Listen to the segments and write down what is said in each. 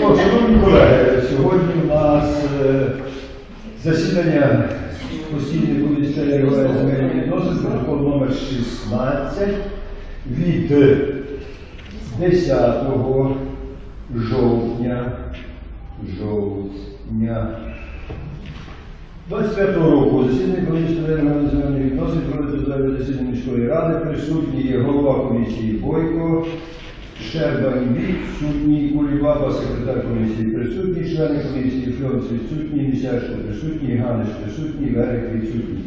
Шановні колеги, сьогодні у нас е, засідання постійної комісії земельних відносин, протокол номер 16 від 10 жовтня, жовтня 25 року засідання комісії земельних відносин проведено засідання міської ради. Присутній голова комісії Бойко, Щербань відсутній, Кулібаба, секретар комісії присутній, члени комісії Фльонц відсутній, Місяшко присутній, Ганиш присутній, Верик відсутній.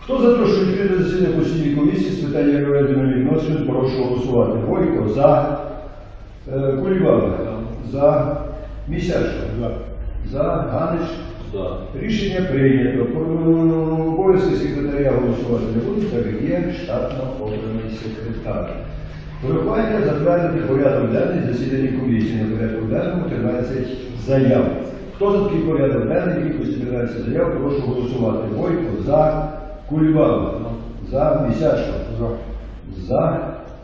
Хто за те, що відкрити засідання постійної комісії з питання регулярної відносин, прошу голосувати. Бойко за, е, Кулібаба, за, Місяшко, за, Ганиш, За. Рішення прийнято. Обов'язки секретаря голосувати не будуть, так як є штатно обраний секретар. Прохання затвердити порядок денний засідання комісії на порядку денному 13 заяв. Хто за такий порядок денний, кількості 13 заяв, прошу голосувати. Бойко за Кульбаба, за Місяшко, за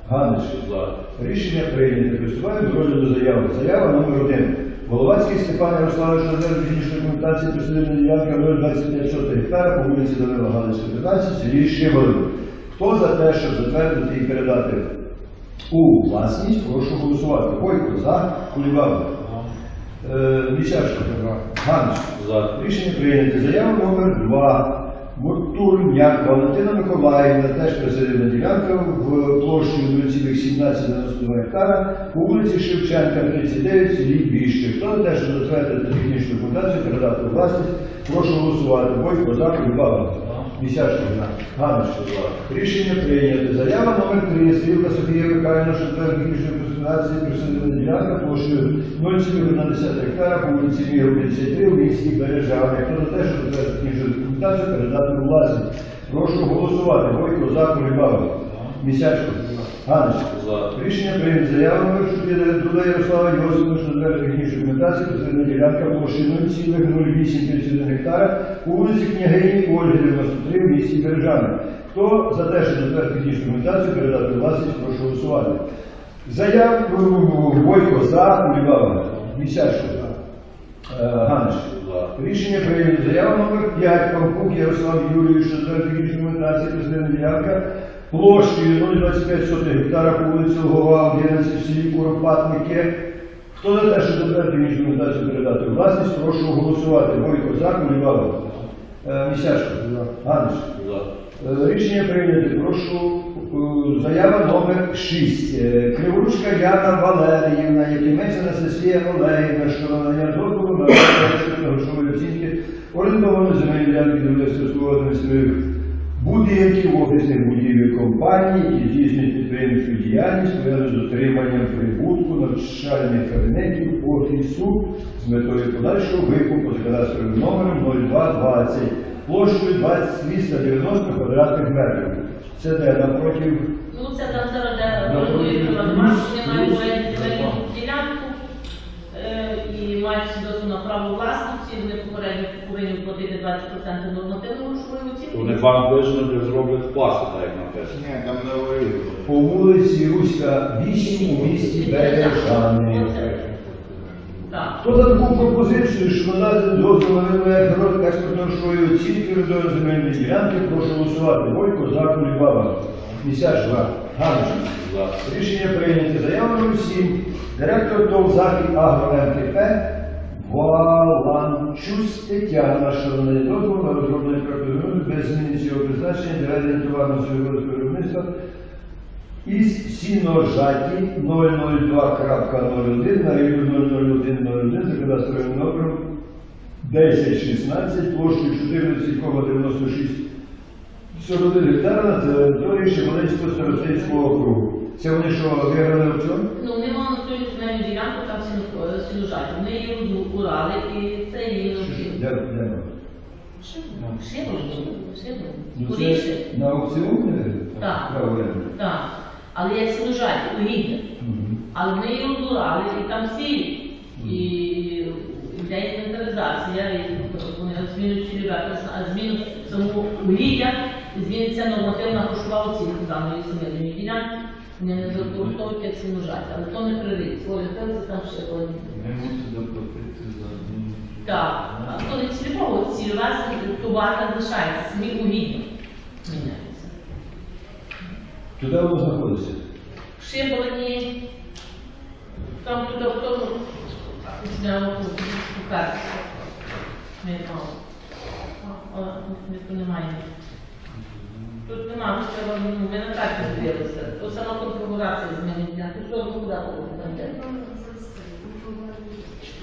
Ганиш. За. Рішення прийнято. Приступаємо до розгляду заяви. Заява номер 1 Головацький Степан Ярославович Розер технічної документації присадибна ділянка 025 сотих гектара по вулиці Данила Галицька, 15, селі Шиволин. Хто за те, щоб затвердити і передати у власність, прошу голосувати. Бойко за, Кулібаба. Е, Місяшко, Ганич. За. Рішення прийнято. Заява номер 2 Муртурняк Валентина Миколаївна, теж присадибна ділянка в площі 0,1792 гектара по вулиці Шевченка, 39, в селі Біще. Хто за те, щоб затвердити технічну фундацію, передати власність, прошу голосувати. Бойко за Кульбаба. За. Ганич. Рішення прийнято. Заява номер 3 Стрілка Софія Михайлівна, що це технічної фундації присадибна ділянка площею 0,1 гектара по вулиці Міру 53 у місті Бережани. Хто за те, що затвердити технічну документацію, передати у власність. Прошу голосувати. Бойко за Кулібаба. Місячко. Ганич. Рішення прийнято. Заява номер 4 Труда Ярослава Йосипа, що затвердити технічну документацію, посередна ділянка площі 0,0831 гектара по вулиці Княгині Ольги 93 в місті Бережани. Хто за те, щоб затвердити технічну документацію, передати власність, прошу голосувати. Заяв е, Бойко за Кулібаба. Місячко. Е, Ганич. Рішення прийнято. Заява номер 5 Павкук Ярослав Юрійович, що затвердити документації президента ділянка площею 0,25 сотих гектара по вулиці Лугова, 11 в селі Куропатники. Хто за те, що затвердити документацію передати власність, прошу голосувати. Бойко за, Кулібаба. Е, Місяшко. Ганич. Е, Рішення прийнято. Прошу е, заява номер 6. Криворучка Яна Валеріївна, Якимець Анастасія Олегівна, що надання дозволу на грошової оцінки орендованої земельної ділянки для своїх будинків, офісних будівель компаній, які здійснюють підприємницьку діяльність, пов'язану з дотриманням прибутку навчальних кабінетів офісу з метою подальшого викупу з кадастровим номером 0220 площею 290 квадратних метрів. Це де? Напротив? Ну, це там зараз де ну, вони мають ділянку е, і мають свідоцтво на право власності, повинні платити 20% нормативної грошової оцінки. Вони вам вижнуть, зроблять пласу, так як написано. Ні, там не говорили. по вулиці Руська 8 у місті Бережани. Хто за таку пропозицію, що надати дозвіл на виявлення експортно-грошової оцінки родової земельної ділянки, прошу голосувати. Бойко за Кулібаба. Місяч за. Ганич. Рішення прийнято. Номер 7. Директор ТОВ Захід Агро МТП Валанчусь Тетяна, надає дозвіл на розроблення проекту без зміни цього призначення для товарного сільськогосподарського виробництва із сіножаті 002.01 на рівні 00101 за кадастровим номером 1016 площею 14,96 41 гектара на території Шеволинського старостинського округу. Це вони що, виграли в цьому? Ну, вони мали свою земельну ділянку, там сіно- е. Вони її урали, і це її Де, де? Шибові. Ну, це на аукціон не виграли? Так. Так. Але як сіножаті, угіддя. Але вони її урали, і там сіль. І йде інвентаризація, і вони змінюють призна- а зміну самого угіддя, зміниться нормативна грошова оцінка даної земельної ділянки. Не використовують як сіножать, але то не пририть. Орієнтується там ще один. Ми мусимо заплатити за адміністративну. Так, а то не цільового, цільова товар не лишається, самі угідно міняються. Туди воно знаходиться. Шиблені, там туди в тому, зняла по карті. Не мало. А, а, Тут немає. Тут нема, ми треба, ну, ми на карті дивилися. То сама конфігурація зміниться. Тут що куди положити там де?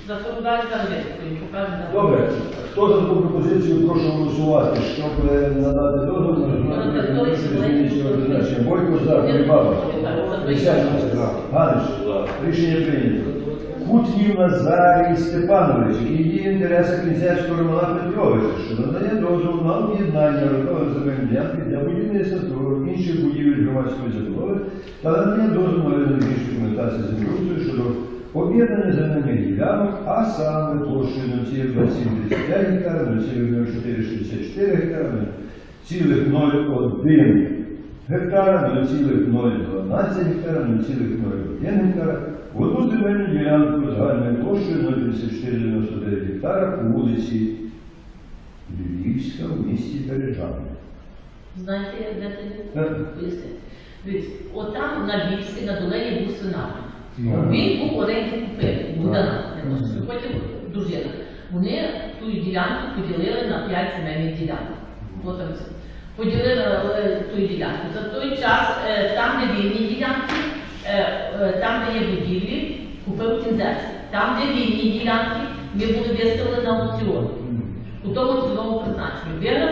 За то далі зараз покажемо. Добре, хто за таку пропозицію, прошу голосувати, щоб е, надати дозвіл на призначення. Бойко за. Ганич. Рішення прийнято. Кутнів Назарій Степанович, діє в інтересах князівського Романа Петровича, що надає дозвіл на об'єднання рухових земельних для будівництва інших будівель громадської забудови та надання дозволу на технічну документацію землеустрою щодо об'єднання земельних ділянок, а саме площею 0,2735 гектара, 0,0464 гектара, 0,01 гектара, 0,012 гектара, 0,01 гектара, одну земельну ділянку загальною площею 0,3499 гектара по вулиці Львівська в місті Бережани. Знаєте, де ти пояснити? Дивіться, отам на Львівській, на долині був свинар. Ну. Він був оренді купив, Богдана, потім дружина. Вони ту ділянку поділили на 5 земельних ділянок. Поділили е, ту ділянку. За той час, е, там, де вільні ділянки, е, там, де є будівлі, купив кінзерський. Там, де вільні ділянки, ми виставили на аукціон. У тому цільовому призначенні. Виграв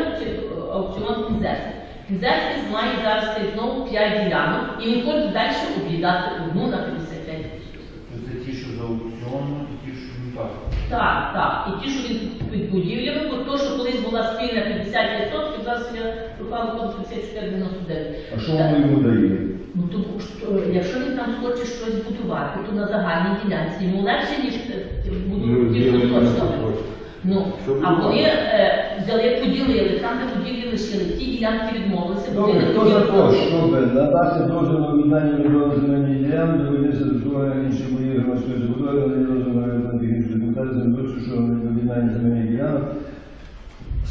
аукціон кінзерський. Кінзерський має зараз знову 5 ділянок, і він хоче далі об'їдати одну на 55 тисяч. Це ті, що за аукціону, і ті, що не так. Так, так. І ті, що він під будівлями, бо то, що колись була спільна 50%, зараз я пропала код 54,99. А що воно йому дає? Ну то що, якщо він там хоче щось будувати, то на загальній ділянці йому легше, ніж е, будуть ті, хто хоче. Ну, а вони е, взяли, поділили, там, де будівлі лишили, ті ділянки відмовилися, Добре, вони хто за те, щоб надати дозвіл на об'єднання відновлення земельної ділянки, до виробництва застосування інших будівель громадської надання дозволу на виконання технічної документації землеустрою щодо об'єднання земельних ділянок.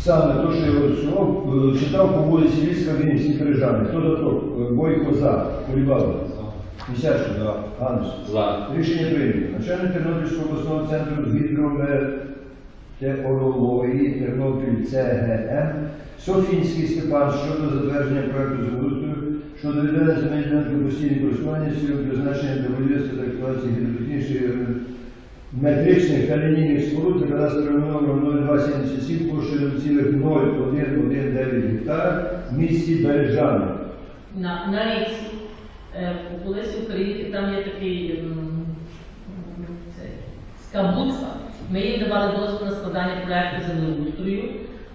Саме те, що я розсував, е, читав по вулиці Львівська, в місті Бережани. Хто за то? Е, Бойко за. Кулібаба. Місячко за. Ганиш. За. Рішення прийнято. Начальник Тернопільського обласного центру гідрометеорології Тернопіль ЦГМ Софінський Степан щодо затвердження проекту землеустрою щодо відведення в постійне користування з цілею призначення для будівництва та експлуатації гідротехнічних е, метричних та лінійних споруд за кадастровим номером 0277 площею 0,0119 гектара в місті Бережани. на, на річці. Е, колись в там є такий м, м, цей, скабуцтва. Ми їм давали дозвіл на складання проекту землеустрою.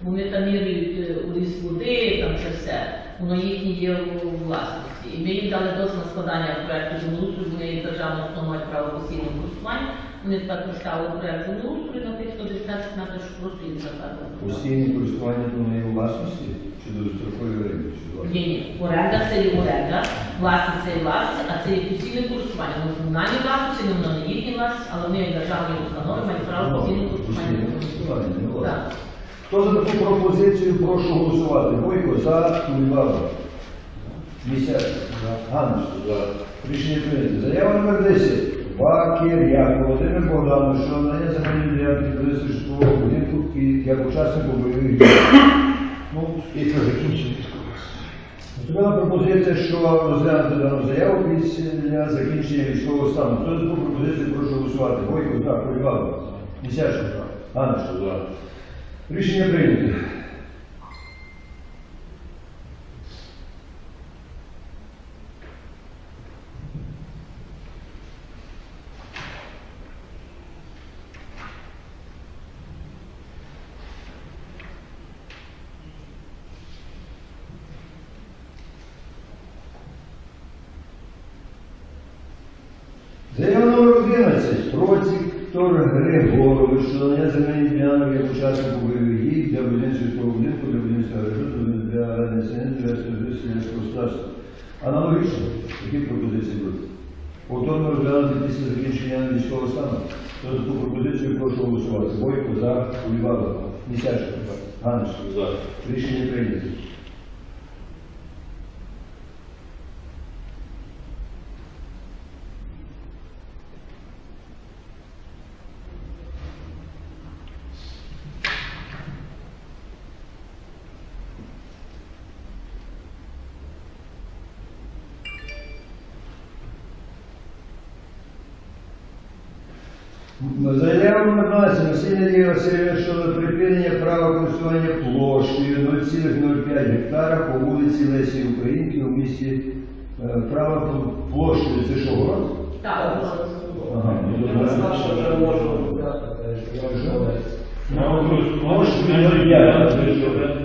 Вони там міряють е, у ліс води, там це все. Воно їхнє є у власності. І ми їм дали дозвіл на складання проекту землеустрою, вони є державною основою мають право постійного користування. Вони тепер поставили проект землеустрою на тих 119 метрів, що просто їм затвердили. Постійне користування то не є у власності чи до строкової оренди? Ні, ні, оренда це є оренда, власність це є власність, а це є постійне користування. Воно комунальні власності, воно не їхні власності, але вони як державні установи мають право постійне користування. Так. Хто за таку пропозицію, прошу голосувати. Бойко за, Кулібаба. Місяць. Ганич. За. Рішення прийнято. Заява номер 10. Бакір'як Володимир Богданович, що надає земельні ділянки будівництва житлового будинку як учаснику бойових дій. Ну, і це закінчення. Поступила пропозиція, що розглянути дану заяву після закінчення військового стану. Хто за таку пропозицію, прошу голосувати. Бойко, за, Кулібаба. Місячко, за. Рішення прийнято. Заява номер 11. Проціктор Григорович, надання земельних ділянок як учаснику бойових дій для будівництва житлового будинку, для будівництва режиму, для сенсу, для сільського господарства. Аналогічно, які пропозиції будуть? Повторно розглянути після закінчення військового стану. За ту пропозицію прошу голосувати. Бойко за Улівала. Місячко. Ганиш. За. Рішення прийнято. Ну, заяву на базі Василія Васильовича щодо припинення права користування площею 0,05 гектара по вулиці Лесі Українки у місті е, права площею. Це що город? Так, Ага, ну, я думаю, що вже можу. Площею 0,5.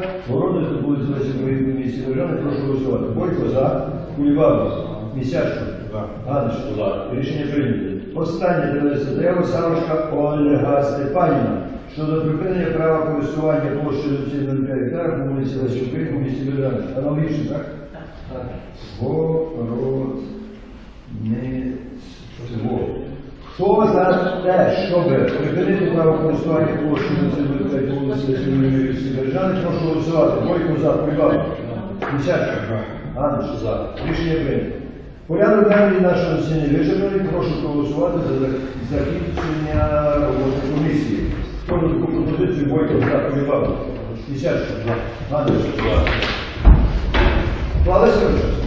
Гектара, городництво вулиці Лесі у місті Держави, прошу голосувати. Бойко за, Кулібаба, Місячко. Гадиш. Рішення прийнято. Останнє дивиться заяву Савушка Ольга Степанівна щодо припинення права користування площею 0,05 гектара по вулиці Лесі Українки у місті Держави. Аналогічно, так? так. Городництво. Хто за те, щоб припинити право користування площею 0,05 по вулиці Лесі Українки Держави, прошу голосувати. Бойко за, Кулібаба. Місячко. Гадиш. За. Рішення прийнято. Порядок денний нашого засідання вичерпаний. Прошу проголосувати за закінчення роботи комісії. Хто за таку пропозицію Бойко за Полібабу? Десятка. Гадиш. За. Вклалися вже?